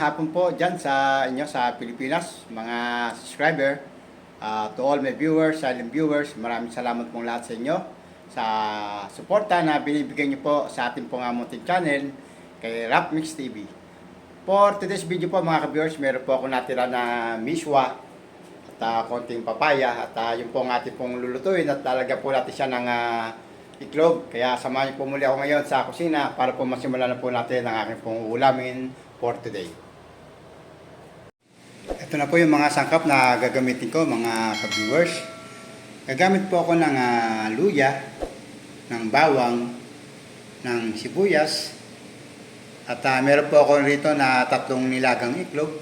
hapon po dyan sa inyo sa Pilipinas, mga subscriber. Ah, to all my viewers, silent viewers, maraming salamat pong lahat sa inyo sa suporta na binibigyan niyo po sa ating pong amuting channel kay Rap Mix TV. For today's video po mga ka-viewers, meron po ako natira na miswa at ah, konting papaya at uh, yung po ang ating pong lulutuin at lalagyan po natin siya ng ah, itlog. Kaya samahan niyo po muli ako ngayon sa kusina para po masimulan na po natin ang aking pong ulamin for today. Ito na po yung mga sangkap na gagamitin ko mga ka-viewers. Gagamit po ako ng ah, luya, ng bawang, ng sibuyas, at ah, meron po ako rito na tatlong nilagang iklog.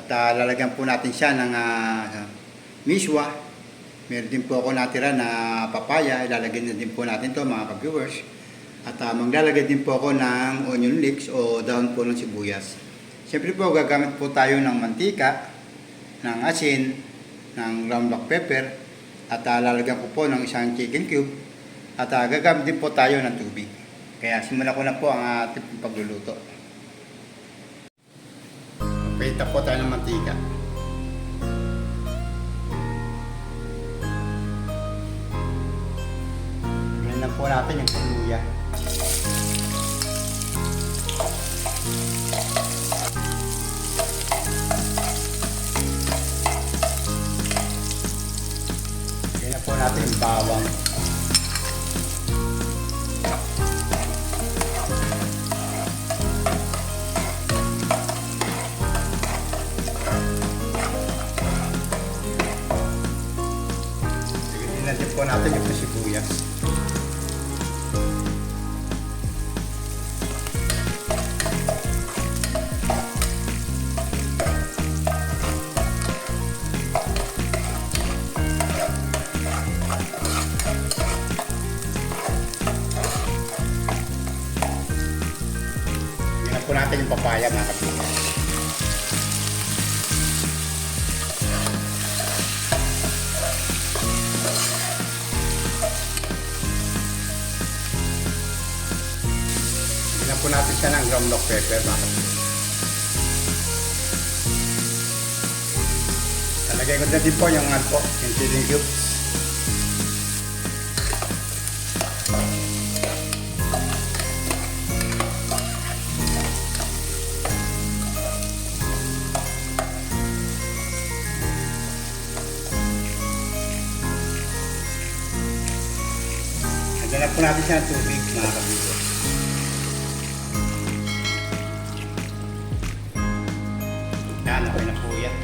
At ah, lalagyan po natin siya ng ah, miswa. Meron din po ako natira na papaya. Ilalagyan na din po natin to mga ka-viewers. At ah, maglalagay din po ako ng onion leeks o dahon po ng sibuyas. Siyempre po gagamit po tayo ng mantika, ng asin, ng ground black pepper, at ah, lalagyan ko po ng isang chicken cube. At ah, gagamit din po tayo ng tubig. Kaya simulan ko na po ang ating pagluluto. Pita po tayo ng mantika. Ganyan po natin yung luya. Ganyan po natin bawang. Ganyan na din po natin yung sibuyas. Ganyan po natin yung papaya mga kapatid. Ganyan po natin siya ng ground black pepper mga kapatid. Talagay ko na din po yung ano po, yung chili cubes. Po natin siya ng tubig, mga kabigo. Yan, okay na po yan.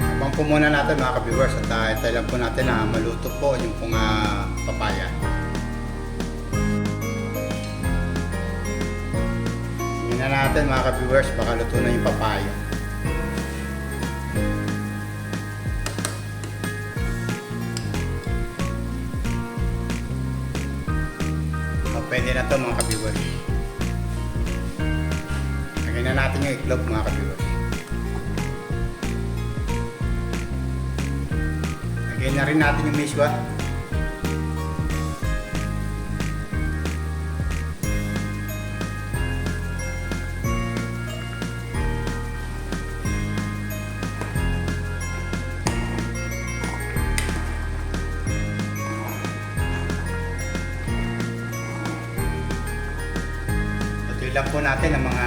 Habang po muna natin mga ka-viewers at uh, hintay lang po natin na maluto po yung pong ah, papaya. Tingnan na natin mga ka-viewers, baka luto na yung papaya. Pwede na to mga ka-viewers. Lagyan na natin yung itlog mga ka-viewers. Lagyan na rin natin yung miswa. Ito lang po natin ang mga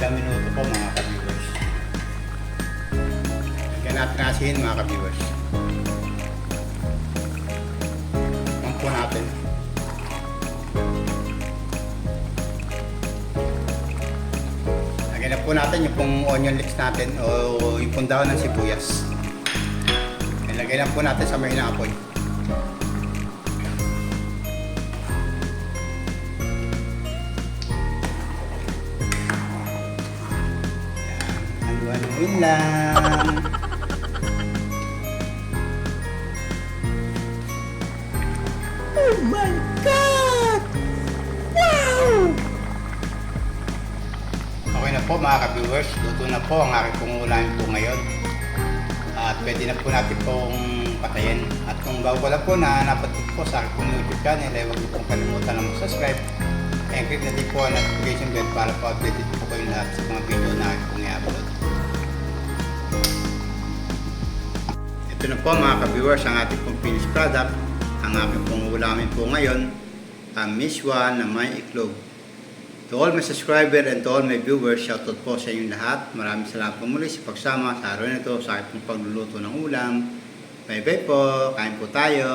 ilang minuto po mga ka-viewers. Lagyan natin ng asin mga ka-viewers. Ang po natin. Lagyan na po natin yung pong onion leeks natin o yung pong dahon ng sibuyas. Ilagay na po natin sa may apoy. Lang. Oh my God! Wow! Okay na po mga ka-viewers, luto na po ang aking pong ulamin po ngayon. At pwede na po natin pong patayin. At kung bago ko lang po na napatik po sa aking YouTube channel, ay huwag niyo pong kalimutan na mag-subscribe i-click na din po ang notification bell para po updated po kayo lahat sa mga video na aking pong Ito na po mga ka-viewers ang ating pong finished product. Ang aking pong ulamin po ngayon, ang miswa na may iklog. To all my subscriber and to all my viewers, shoutout po sa inyong lahat. Maraming salamat po muli sa pagsama sa araw na ito sa aking pagluluto ng ulam. Bye bye po, kain po tayo.